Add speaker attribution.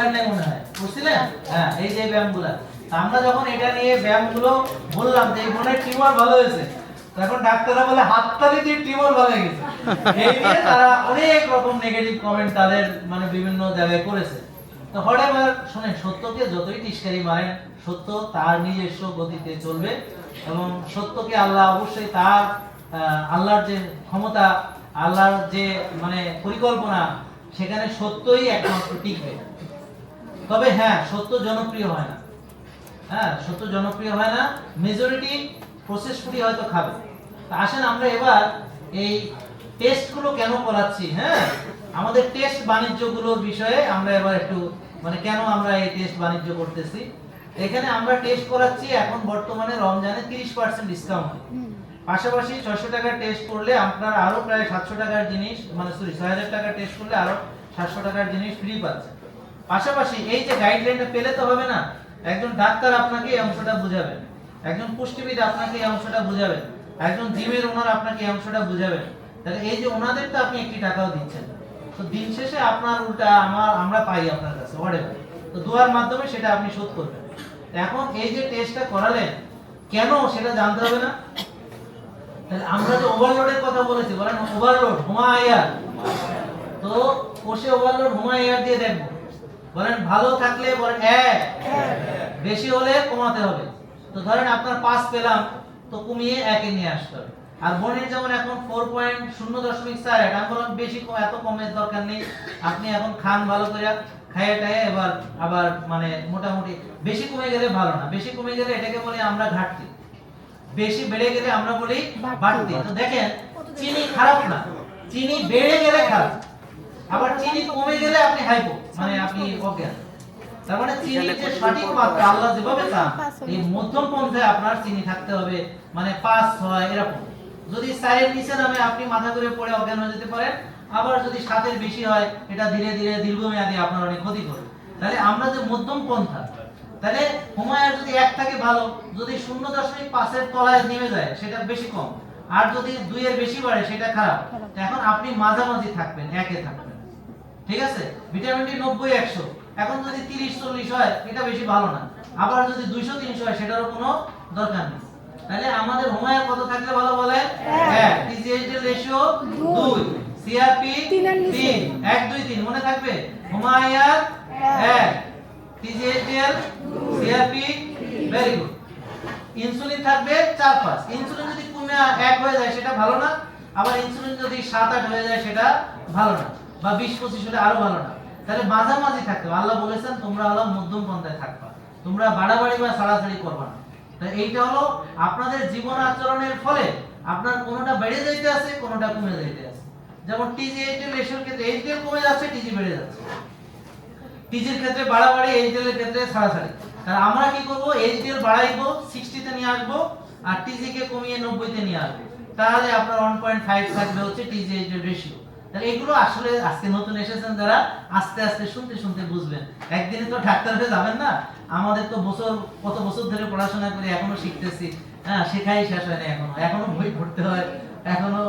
Speaker 1: করেন নাই মনে হয়। হ্যাঁ এই যে ব্যায়ামগুলা। আমরা যখন এটা নিয়ে ব্যায়ামগুলো বললাম যে এই বোনের টিউমার ভালো হয়েছে ডাক্তাররা বলে, হাততালি দিয়ে টিউমার ভালো গেছে। এই নিয়ে তারা অনেক রকম নেগেটিভ কমেন্ট তাদের মানে বিভিন্ন জায়গায় করেছে। তো হরেবার শুনেন, সত্যকে যতই টিস্কারি মারেন সত্য তার নিজস্ব গতিতে চলবে এবং সত্যকে আল্লাহ অবশ্যই তার আল্লাহর যে ক্ষমতা, আল্লাহর যে মানে পরিকল্পনা, সেখানে সত্যই একমাত্র টিকবে। তবে হ্যাঁ সত্য জনপ্রিয় হয় না। হ্যাঁ সত্য জনপ্রিয় হয় না মেজরিটি প্রসেস ফুডি হয়তো খাবে। তা আসেন আমরা এবার এই টেস্টগুলো কেন করাচ্ছি হ্যাঁ? আমাদের টেস্ট বাণিজ্যগুলোর বিষয়ে আমরা এবার একটু মানে কেন আমরা এই টেস্ট বাণিজ্য করতেছি? এখানে আমরা টেস্ট করাচ্ছি এখন বর্তমানে রমজানে তিরিশ পার্সেন্ট ডিসকাউন্ট পাশাপাশি ছয়শো টাকার টেস্ট করলে আপনার আরও প্রায় সাতশো টাকার জিনিস মানে সরি ছয় হাজার টাকার টেস্ট করলে আরও সাতশো টাকার জিনিস ফ্রি পাচ্ছে পাশাপাশি এই যে গাইডলাইনটা পেলে তো হবে না। একজন ডাক্তার আপনাকে এই অংশটা বুঝাবেন একজন পুষ্টিবিদ আপনাকে এই অংশটা বুঝাবেন একজন জিমের ওনার আপনাকে এই অংশটা বুঝাবেন তাহলে এই যে ওনাদের তো আপনি একটি টাকাও দিচ্ছেন। তো দিন শেষে আপনার উল্টা আমার, আমরা পাই আপনার কাছে হোয়াটএভার তো দোয়ার মাধ্যমে সেটা আপনি শোধ করবেন। এখন এই যে টেস্টটা করালেন, কেন সেটা জানতে হবে না? তাহলে আমরা যে ওভারলোডের কথা বলেছি, বলেন ওভারলোড হুমা আয়ার তো কোষে ওভারলোড হুমা আয়ার দিয়ে দেখব বলেন ভালো থাকলে বলেন এক। বেশি হলে কমাতে হবে। তো ধরেন আপনার পাঁচ পেলাম তো কমিয়ে একে নিয়ে আসতে হবে। আর বোনের যেমন এখন ফোর পয়েন্ট শূন্য দশমিক চার এক আমি বললাম বেশি এত কমের দরকার নেই। আপনি এখন খান ভালো করে খাইয়ে টাইয়ে এবার আবার মানে মোটামুটি বেশি কমে গেলে ভালো না। বেশি কমে গেলে এটাকে বলি আমরা ঘাটতি। বেশি বেড়ে গেলে আমরা বলি বাড়তি। তো দেখেন চিনি খারাপ না। চিনি বেড়ে গেলে খারাপ। আবার চিনি কমে গেলে আপনি হাইপো মানে আপনি অজ্ঞান তার মানে চিনির যে সঠিক মাত্রা আল্লাহ যেভাবে চান এই মধ্যম পন্থায় আপনার চিনি থাকতে হবে মানে পাঁচ ছয় এরকম। যদি চারের নিচে নামে আপনি মাথা করে পড়ে অজ্ঞান হয়ে যেতে পারেন আবার যদি সাতের বেশি হয় এটা ধীরে ধীরে দীর্ঘমেয়াদী আপনার অনেক ক্ষতি করবে। তাহলে আমরা যে মধ্যম পন্থা তাহলে হুমায়ার যদি এক থাকে ভালো যদি শূন্য দশমিক পাঁচের তলায় নেমে যায় সেটা বেশি কম। আর যদি দুইয়ের বেশি বাড়ে সেটা খারাপ। এখন আপনি মাঝামাঝি থাকবেন একে থাকবেন। ঠিক আছে? ভিটামিন ডি নব্বই একশো। এখন যদি তিরিশ চল্লিশ হয় এটা বেশি ভালো না। আবার যদি দুইশো তিনশো হয় সেটারও কোনো দরকার নেই। তাহলে আমাদের হোমায়ার কত থাকলে ভালো বলে? এক। টিজিএইচ এর রেশিও দুই। সিআরপি
Speaker 2: তিন আর নিচে।
Speaker 1: তিন। এক দুই তিন। মনে থাকবে? হোমায়ার এক। টিজিএইচ এর সিআরপি ভেরি গুড ইনসুলিন থাকবে চার পাঁচ। ইনসুলিন যদি কমে এক হয়ে যায় সেটা ভালো না। আবার ইনসুলিন যদি সাত আট হয়ে যায় সেটা ভালো না। বা বিশ পঁচিশ হলে আরও ভালো না। তাহলে মাঝামাঝি থাকতে হবে। আল্লাহ বলেছেন, তোমরা হলো মধ্যম পন্থায় থাকবা। তোমরা বাড়াবাড়ি বা ছাড়াছাড়ি করবা না। এইটা হলো আপনাদের জীবন আচরণের ফলে আপনার কোনোটা বেড়ে যাইতে আছে, কোনোটা কমে যাইতে আছে। যেমন টিজি এইচডিএল রেশিওর ক্ষেত্রে এইচডিএল কমে যাচ্ছে টিজি বেড়ে যাচ্ছে। টিজির ক্ষেত্রে বাড়াবাড়ি এইচডিএল এর ক্ষেত্রে ছাড়াছাড়ি তাহলে আমরা কি করব? এইচডিএল বাড়াইবো 60 তে নিয়ে আসব, আর টিজি কে কমিয়ে 90 তে নিয়ে আসব। তাহলে আপনার 1.5 থাকবে হচ্ছে টিজি এইচডিএল রেশিও। তাহলে এগুলো আসলে আজকে নতুন এসেছেন যারা, আস্তে আস্তে শুনতে শুনতে বুঝবেন। একদিনে তো ডাক্তার হয়ে যাবেন না? আমাদের তো বছর, কত বছর ধরে পড়াশোনা করে, এখনও শিখতেছি। হ্যাঁ শেখাই শেষ হয় না এখনও। এখনও বই পড়তে হয়, এখনও